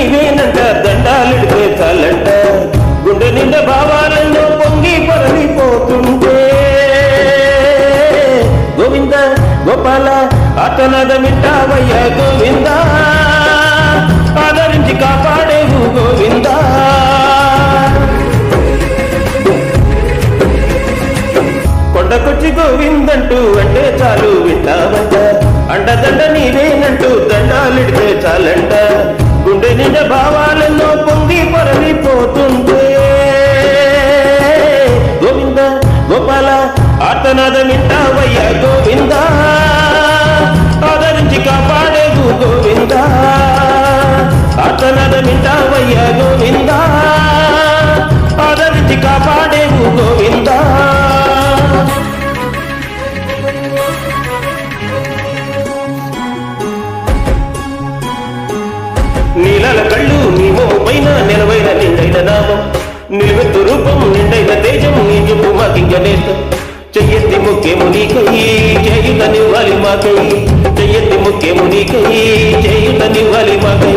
నీవేనంట దండాలిడితే చాలంట. గుండె నిండా భావాలలో పొంగి పొరలిపోతుంటే. గోవింద గోపాల ఆటనదమిట్టావయ్య గోవింద. ఆదరించి కాపాడేవు గోవింద. కొండకొచ్చి గోవిందంటూ అంటే చాలు వింటావా? గోపాల ఆర్తనాద వింటావయ్యా గోవింద. ఆదరించి కాపాడేవు గోవింద. ఆర్తనాద వింటావయ్యా గోవింద. ఆదరించి కాపాడేవు గోవిందా. నీలల కళ్ళు నీ మోము పైన నిలవైన నిండైన నామం. నిలువెత్తు రూపం నిండైన తేజం నీ చూపు మాకింకనేస్తం చెయ్యెత్తి ముఖ్యము నీకై చేయుత నివ్వాలి మాకై. చెయ్యెత్తి ముఖ్యము నీకై చేయుత నివ్వాలి మాకై.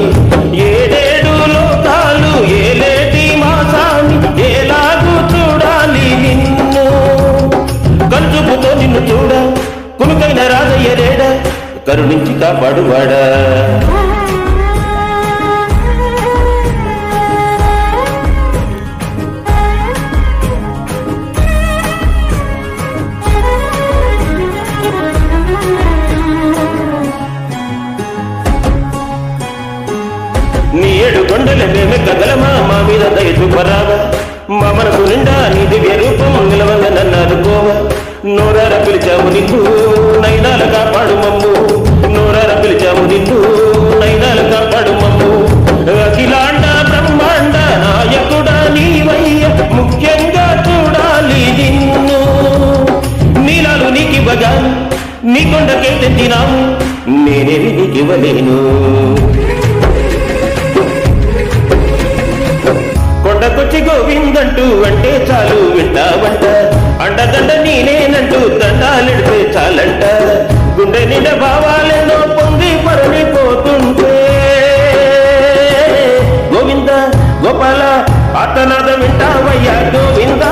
ఏడేడు లోకాలు ఏలేటి మాసాన్ని ఏలాగు చూడాలి నిన్ను. కనుచూపుతో నిన్ను చూడ కునుకైన రాజయ్య రేడ కరుణించి కాపాడువాడా. నీ ఏడు కొండల కదలమా మా మీద దయ చూపరావా మా మనసు నిండా నీ దివ్య రూపం నిలవంగ నన్ను అనుకోవా నోరార పిలిచాము నిన్ను నైనాల కాపాడు మమ్ము. నోరార పిలిచాము నిన్ను నైనాల కాపాడు మమ్ము. అఖిలాండ బ్రహ్మాండ నాయకుడా నీవయ్య ముఖ్యంగా చూడాలి నిన్ను. నీలాలు నీకివ్వగా నీ కొండకే తెచ్చినాము నేనేమి నీకివ్వలేను కొండకొచ్చి గోవిందంటూ అంటే చాలు వింటావంట. అండదండ నేనేనంటూ దండాలిడితే చాలంట. గుండె నిండా భావాలెన్నో పొంగి పరలిపోతుంటే గోవింద గోపాల ఆతనాద వింటావయ్యా గోవింద.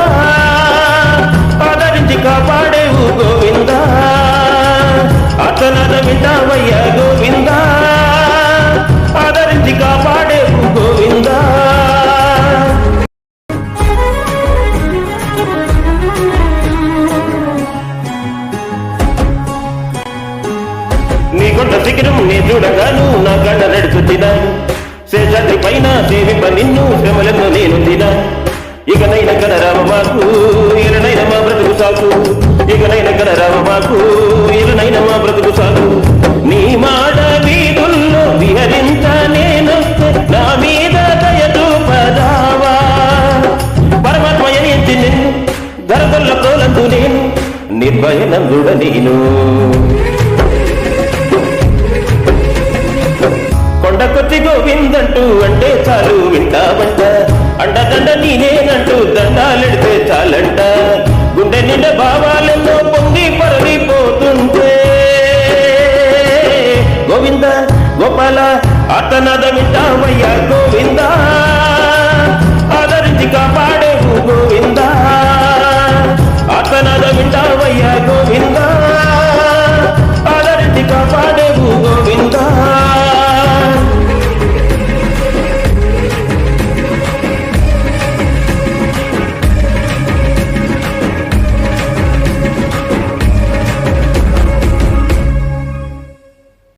ఆదరించి కాపాడేవు గోవింద. ఆతనాద వింటావయ్యా నీ కొండ శిఖరం నే చూడగాను నా కళ్ళ నడుచు తినాను శేషాద్రి పైన సేవింప నిన్ను శ్రమలను నేను తినా. ఇకనైన కనరామ మాకు ఇరనైన మా బ్రతుకు సాకు. ఇకనైన కనరామ మాకు ఇరనైన మా బ్రతుకు సాకు. నీ మాట వీధుల్లో విహరించ నేనొస్తే నా మీద దయ పదావా పరమాత్మ ఎంచి నిన్ను ధరగొల్ల కోలందు నేను నిర్భయనందుడ నేను. కొండకొచ్చి గోవిందంటూ అంటే చాలు వింటావంట. అండదండ నేనేనంటూ దండాలెడితే చాలంట. గుండె నిండా భావాలెన్నో పొంగి పరలిపోతుంటే. గోవింద గోపాల ఆతనాద వింటామయ్యా గోవిందా.